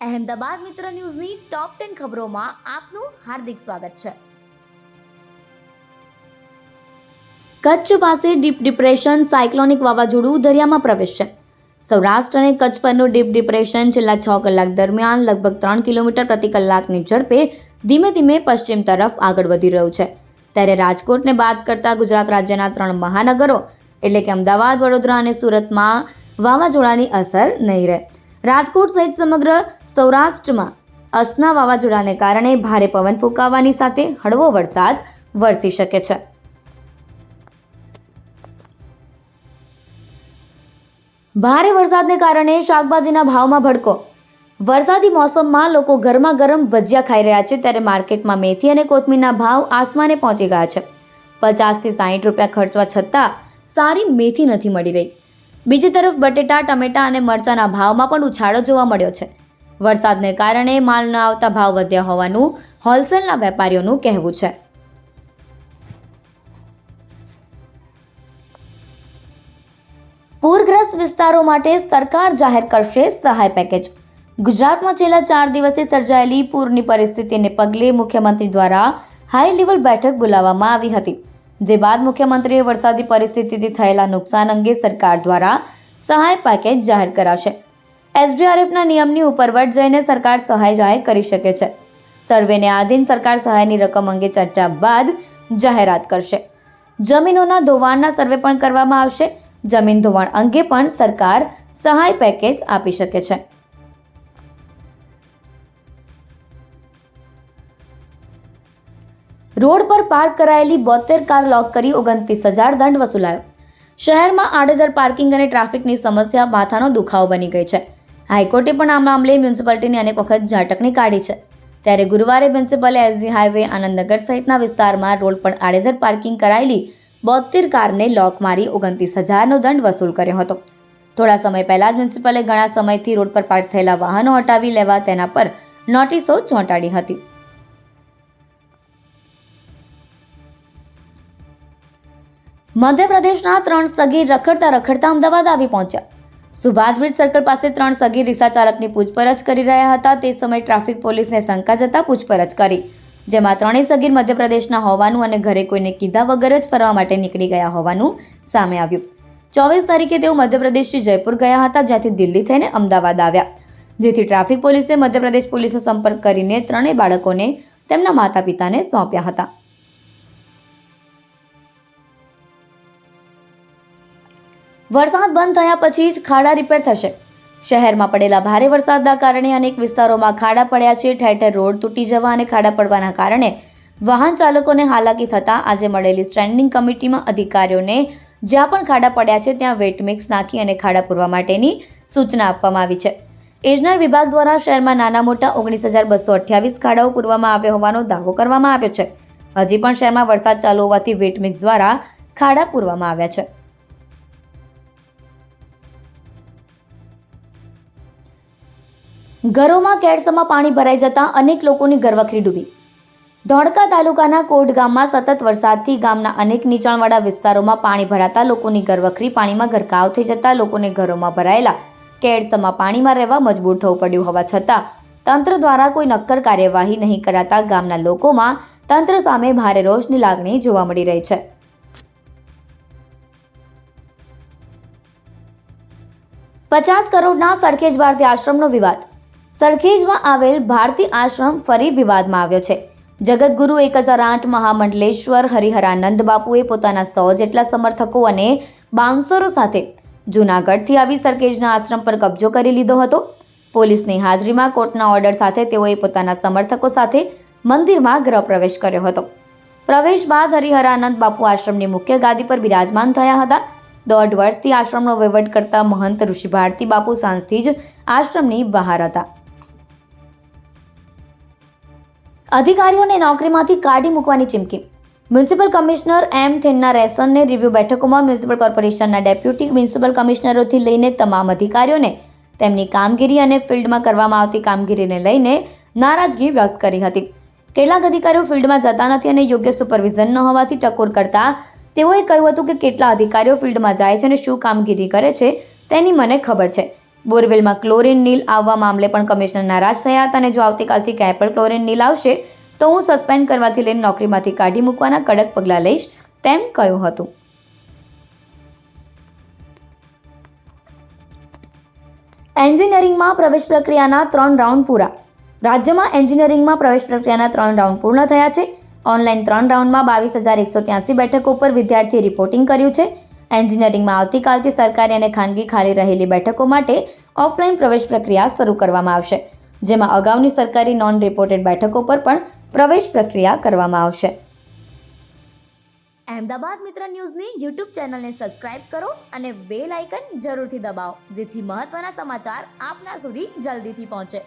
અહેમદાબાદ મિત્ર ન્યૂઝની top ten ખબરોમાં આપનું હાર્દિક સ્વાગત છે. કચ્છ પાસે ડીપ ડિપ્રેશન, સાયક્લોનિક વાવાઝોડું દરિયામાં પ્રવેશશે. સૌરાષ્ટ્ર અને કચ્છ પરનું ડીપ ડિપ્રેશન છેલ્લા છ કલાક દરમિયાન લગભગ ત્રણ કિલોમીટર પ્રતિ કલાકની ઝડપે ધીમે ધીમે પશ્ચિમ તરફ આગળ વધી રહ્યું છે. ત્યારે રાજકોટને બાદ કરતાં ગુજરાત રાજ્યના ત્રણ મહાનગરો, એટલે કે અમદાવાદ, વડોદરા અને સુરતમાં વાવાઝોડાની અસર નહીં રહે. રાજકોટ સહિત સમગ્ર સૌરાષ્ટ્રમાં અસના વાવાઝોડાને કારણે ભારે પવન ફૂંકાવાની સાથે હળવો વરસાદ વરસી શકે છે. ભારે વરસાદને કારણે શાકભાજીના ભાવમાં ભડકો. વરસાદી મોસમમાં લોકો ગરમા ગરમ ભજીયા ખાઈ રહ્યા છે ત્યારે માર્કેટમાં મેથી અને કોથમીરના ભાવ આસમાને પહોંચી ગયા છે. પચાસથી સાહીઠ રૂપિયા ખર્ચવા છતાં સારી મેથી નથી મળી રહી. બીજી તરફ બટેટા, ટમેટા અને મરચાના ભાવમાં પણ ઉછાળો જોવા મળ્યો છે. વરસાદને કારણે માલ ન આવતા ભાવ વધ્યા હોવાનું હોલસેલના વેપારીઓનું કહેવું છે. પૂરગ્રસ્ત વિસ્તારો માટે સરકાર જાહેર કરશે સહાય પેકેજ. ગુજરાતમાં છેલ્લા ચાર દિવસથી સર્જાયેલી પૂરની પરિસ્થિતિને પગલે મુખ્યમંત્રી દ્વારા હાઈ લેવલ બેઠક બોલાવવામાં આવી હતી, જે બાદ મુખ્યમંત્રીએ વરસાદી પરિસ્થિતિથી થયેલા નુકસાન અંગે સરકાર દ્વારા સહાય પેકેજ જાહેર કરાશે. એસડીઆરએફના નિયમની ઉપરવટ જઈને સરકાર સહાય જાહેર કરી શકે છે. સર્વેને આધીન સરકાર સહાયની રકમ અંગે ચર્ચા બાદ જાહેરાત કરશે. જમીનોના ધોવાણના સર્વે પણ કરવામાં આવશે. જમીન ધોવાણ અંગે પણ સરકાર સહાય પેકેજ આપી શકે છે. રોડ પર પાર્ક કરાયેલી બોતેર કાર લોક કરી ઓગણત્રીસ હજાર દંડ વસૂલાયો. શહેરમાં આડેધર પાર્કિંગ અને ટ્રાફિકની સમસ્યા માથાનો દુખાવો બની ગઈ છે. હાઈકોર્ટે પણ આ મામલે મ્યુનિસિપાલિટીની અનેક વખત ઝાટકણી કાઢી છે. ત્યારે ગુરુવારે મ્યુનિસિપલે એસજી હાઈવે આનંદનગર સહિતના વિસ્તારમાં રોડ પર આડેધર પાર્કિંગ કરાયેલી બોતેર કારને લોક મારી ઓગણત્રીસ હજારનો દંડ વસૂલ કર્યો હતો. થોડા સમય પહેલા જ મ્યુનિસિપલે ઘણા સમયથી રોડ પર પાર્ક થયેલા વાહનો હટાવી લેવા તેના પર નોટિસો ચોંટાડી હતી. મધ્યપ્રદેશના ત્રણ સગીર રખડતા રખડતા અમદાવાદ આવી પહોંચ્યા. સુભાષ બ્રિજ સર્કલ પાસે ત્રણ સગીર રિક્ષા ચાલકની પૂછપરછ કરી રહ્યા હતા. તે સમયે ટ્રાફિક પોલીસને શંકા જતા પૂછપરછ કરી. જેમાં ત્રણેય સગીર મધ્યપ્રદેશના હોવાનું અને ઘરે કોઈને કીધા વગર જ ફરવા માટે નીકળી ગયા હોવાનું સામે આવ્યું. ચોવીસ તારીખે તેઓ મધ્યપ્રદેશથી જયપુર ગયા હતા, જ્યાંથી દિલ્હી થઈને અમદાવાદ આવ્યા. જેથી ટ્રાફિક પોલીસે મધ્યપ્રદેશ પોલીસે સંપર્ક કરીને ત્રણેય બાળકોને તેમના માતા પિતાને સોંપ્યા હતા. વરસાદ બંધ થયા પછી જ ખાડા રિપેર થશે. શહેરમાં પડેલા ભારે વરસાદના કારણે અનેક વિસ્તારોમાં ખાડા પડ્યા છે. ઠેર ઠેર રોડ તૂટી જવા અને ખાડા પડવાના કારણે વાહન ચાલકોને હાલાકી થતાં આજે મળેલી સ્ટેન્ડિંગ કમિટીમાં અધિકારીઓને જ્યાં પણ ખાડા પડ્યા છે ત્યાં વેટ મિક્સ નાખી અને ખાડા પૂરવા માટેની સૂચના આપવામાં આવી છે. એજનર વિભાગ દ્વારા શહેરમાં નાના મોટા ઓગણીસ હજાર બસો અઠ્યાવીસ ખાડાઓ પૂરવામાં આવ્યો હોવાનો દાવો કરવામાં આવ્યો છે. હજી પણ શહેરમાં વરસાદ ચાલુ હોવાથી વેટ મિક્સ દ્વારા ખાડા પૂરવામાં આવ્યા છે. ઘરોમાં કેળસમાં પાણી ભરાઈ જતા અનેક લોકોની ઘરવખરી ડૂબી. ધોળકા તાલુકાના કોટ ગામમાં સતત વરસાદથી ગામના અનેક નીચાણવાળા વિસ્તારોમાં પાણી ભરાતા લોકોની ઘરવખરી પાણીમાં ગરકાવ થઈ જતા લોકોને ઘરોમાં ભરાયેલા કેળસમાં પાણીમાં રહેવા મજબૂર થવું પડ્યું હોવા છતાં, તંત્ર દ્વારા કોઈ નક્કર કાર્યવાહી નહીં કરાતા ગામના લોકોમાં તંત્ર સામે ભારે રોષની લાગણી જોવા મળી રહી છે. પચાસ કરોડના સરખેજ ભારતી આશ્રમનો વિવાદ સરખેજમાં આવેલ ભારતી આશ્રમ ફરી વિવાદમાં આવ્યો છે. જગતગુરુ એક હજાર આઠ મહામંડલેશ્વર હરિહરાનંદ બાપુએ પોતાના સો જેટલા સમર્થકો અને બાઉન્સરો સાથે જૂનાગઢથી આવી સરખેજના આશ્રમ પર કબજો કરી લીધો હતો. પોલીસની હાજરીમાં કોર્ટના ઓર્ડર સાથે તેઓએ પોતાના સમર્થકો સાથે મંદિરમાં ગૃહ પ્રવેશ કર્યો હતો. પ્રવેશ બાદ હરિહરાનંદ બાપુ આશ્રમની મુખ્ય ગાદી પર બિરાજમાન થયા હતા. દોઢ વર્ષથી આશ્રમનો વહીવટ કરતા મહંત ઋષિ ભારતી બાપુ સાંજથી જ આશ્રમની બહાર હતા. અધિકારીઓને નોકરીમાંથી કાઢી મૂકવાની ચીમકી. મ્યુનિસિપલ કમિશનર એમ થેન્ના રેસનને રિવ્યુ બેઠકોમાં મ્યુનિસિપલ કોર્પોરેશનના ડેપ્યુટી મ્યુનિસિપલ કમિશનરોથી લઈને તમામ અધિકારીઓને તેમની કામગીરી અને ફિલ્ડમાં કરવામાં આવતી કામગીરીને લઈને નારાજગી વ્યક્ત કરી હતી. કેટલાક અધિકારીઓ ફિલ્ડમાં જતા નથી અને યોગ્ય સુપરવિઝન ન હોવાથી ટકોર કરતા તેઓએ કહ્યું હતું કે કેટલા અધિકારીઓ ફિલ્ડમાં જાય છે અને શું કામગીરી કરે છે તેની મને ખબર છે. બોરવેલમાં ક્લોરિન નીલ આવવા મામલે પણ કમિશનર નારાજ થયા હતા અને જો આવતીકાલથી ક્યાંય પણ ક્લોરિન નીલ આવશે, તો હું સસ્પેન્ડ કરવાથી લઈને નોકરીમાંથી કાઢી મૂકવાના કડક પગલાં લઈશ, તેમ કહ્યું હતું. એન્જિનિયરિંગમાં પ્રવેશ પ્રક્રિયાના ત્રણ રાઉન્ડ પૂરા. રાજ્યમાં એન્જિનિયરિંગમાં પ્રવેશ પ્રક્રિયાના ત્રણ રાઉન્ડ પૂર્ણ થયા છે. ઓનલાઈન ત્રણ રાઉન્ડમાં બાવીસ હજાર એકસો ત્યાસી બેઠકો પર વિદ્યાર્થીએ રિપોર્ટિંગ કર્યું છે. એન્જિનિયરિંગમાં આવતીકાલથી સરકારી અને ખાનગી ખાલી રહેલી બેઠકો માટે ઓફલાઈન પ્રવેશ પ્રક્રિયા શરૂ કરવામાં આવશે, જેમાં અગાઉની સરકારી નોન રિપોર્ટેડ બેઠકો પર પણ પ્રવેશ પ્રક્રિયા કરવામાં આવશે. અહેમદાબાદ મિત્ર ન્યૂઝની યુટ્યુબ ચેનલને સબસ્ક્રાઇબ કરો અને બેલ આઇકન જરૂરથી દબાવો, જેથી મહત્ત્વના સમાચાર આપના સુધી જલ્દીથી પહોંચે.